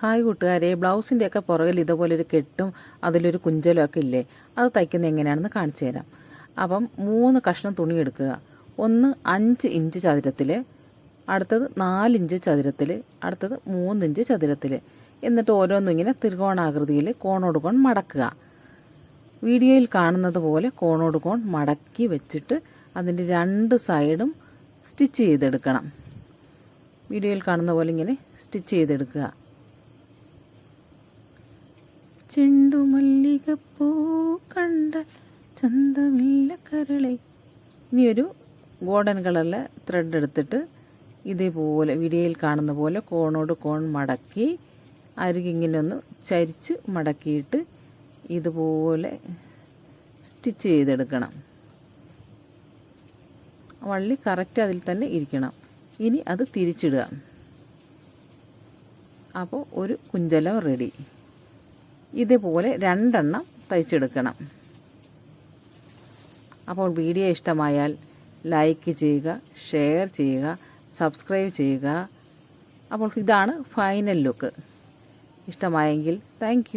Hi കൂട്ടുകാരെ ബ്ലൗസിന്റെയൊക്കെ പുറകിൽ ഇതുപോലൊരു കെട്ടും അതിലൊരു കുഞ്ചലും ഒക്കെ ഇല്ലേ? അത് തയ്ക്കുന്ന എങ്ങനെയാണെന്ന് കാണിച്ചു തരാം. അപ്പം മൂന്ന് കഷ്ണം തുണി എടുക്കുക. ഒന്ന് അഞ്ച് ഇഞ്ച് ചതുരത്തിൽ അടുത്തത് നാലിഞ്ച് ചതുരത്തിൽ അടുത്തത് മൂന്നിഞ്ച് ചതുരത്തിൽ എന്നിട്ട് ഓരോന്നും ഇങ്ങനെ ത്രികോണാകൃതിയിൽ കോണോട് കോൺ മടക്കുക. വീഡിയോയിൽ കാണുന്നത് പോലെ കോണോട് കോൺ മടക്കി വെച്ചിട്ട് അതിന്റെ രണ്ട് സൈഡും സ്റ്റിച്ച് ചെയ്തെടുക്കണം. വീഡിയോയിൽ കാണുന്ന പോലെ ഇങ്ങനെ സ്റ്റിച്ച് ചെയ്തെടുക്കുക. ചെണ്ടുമല്ലികപ്പൂ കണ്ടാൽ ചന്തമില്ല കരളെ. ഇനി ഒരു ഗോൾഡൻ കളറിലെ ത്രെഡ് എടുത്തിട്ട് ഇതേപോലെ വീഡിയോയിൽ കാണുന്ന പോലെ കോണോട് കോൺ മടക്കി അരികിങ്ങനെ ഒന്ന് ചരിച്ച് മടക്കിയിട്ട് ഇതുപോലെ സ്റ്റിച്ച് ചെയ്തെടുക്കണം. വള്ളി കറക്റ്റ് അതിൽ തന്നെ ഇരിക്കണം. ഇനി അത് തിരിച്ചിടുക. അപ്പോൾ ഒരു കുഞ്ചലം റെഡി ഇതുപോലെ രണ്ടെണ്ണം തയ്ച്ചെടുക്കണം. അപ്പോൾ വീഡിയോ ഇഷ്ടമായാൽ ലൈക്ക് ചെയ്യുക ഷെയർ ചെയ്യുക സബ്സ്ക്രൈബ് ചെയ്യുക. അപ്പോൾ ഇതാണ് ഫൈനൽ ലുക്ക്. ഇഷ്ടമായെങ്കിൽ താങ്ക്